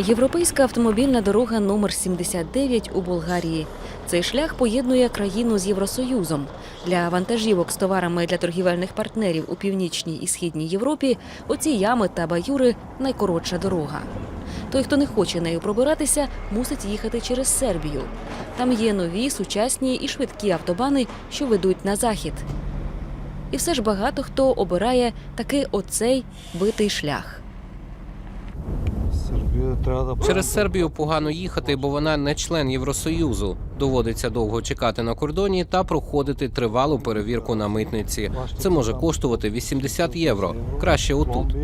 Європейська автомобільна дорога номер 79 у Болгарії. Цей шлях поєднує країну з Євросоюзом. Для вантажівок з товарами для торгівельних партнерів у північній і східній Європі оці ями та баюри найкоротша дорога. Той, хто не хоче нею пробиратися, мусить їхати через Сербію. Там є нові, сучасні і швидкі автобани, що ведуть на захід. І все ж багато хто обирає таки оцей битий шлях. Через Сербію погано їхати, бо вона не член Євросоюзу. Доводиться довго чекати на кордоні та проходити тривалу перевірку на митниці. Це може коштувати 80 євро. Краще отут.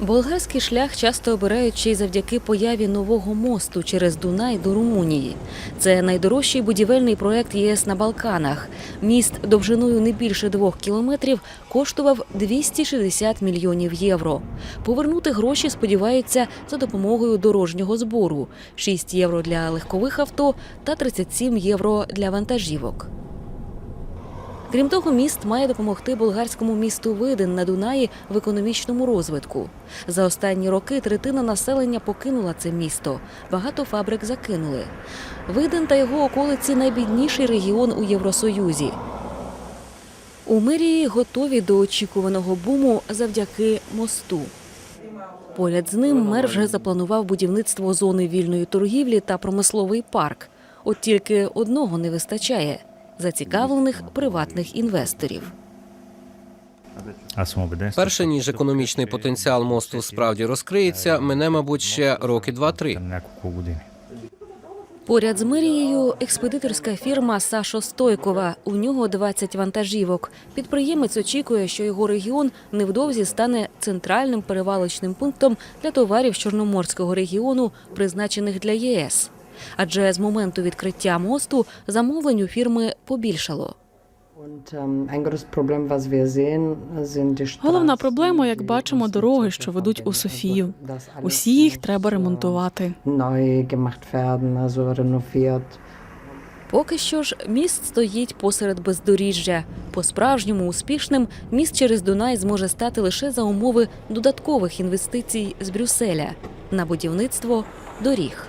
Болгарський шлях часто обирають ще й завдяки появі нового мосту через Дунай до Румунії. Це найдорожчий будівельний проект ЄС на Балканах. Міст довжиною не більше двох кілометрів коштував 260 мільйонів євро. Повернути гроші сподіваються за допомогою дорожнього збору: 6 євро для легкових авто та 37 євро для вантажівок. Крім того, міст має допомогти болгарському місту Видин на Дунаї в економічному розвитку. За останні роки третина населення покинула це місто. Багато фабрик закинули. Видин та його околиці найбідніший регіон у Євросоюзі. У мерії готові до очікуваного буму завдяки мосту. Поряд з ним мер вже запланував будівництво зони вільної торгівлі та промисловий парк. От тільки одного не вистачає зацікавлених приватних інвесторів. Перше ніж економічний потенціал мосту справді розкриється, мене, мабуть, ще роки два-три. Поряд з мерією експедиторська фірма Сашо Стойкова. У нього 20 вантажівок. Підприємець очікує, що його регіон невдовзі стане центральним перевалочним пунктом для товарів Чорноморського регіону, призначених для ЄС. Адже з моменту відкриття мосту замовлень у фірми побільшало. Die Головна проблема, як бачимо, дороги, що ведуть у. Софію. Усі їх треба ремонтувати. Поки що ж міст стоїть посеред бездоріжжя. По-справжньому успішним міст через Дунай зможе стати лише за умови додаткових інвестицій з Брюсселя на будівництво доріг.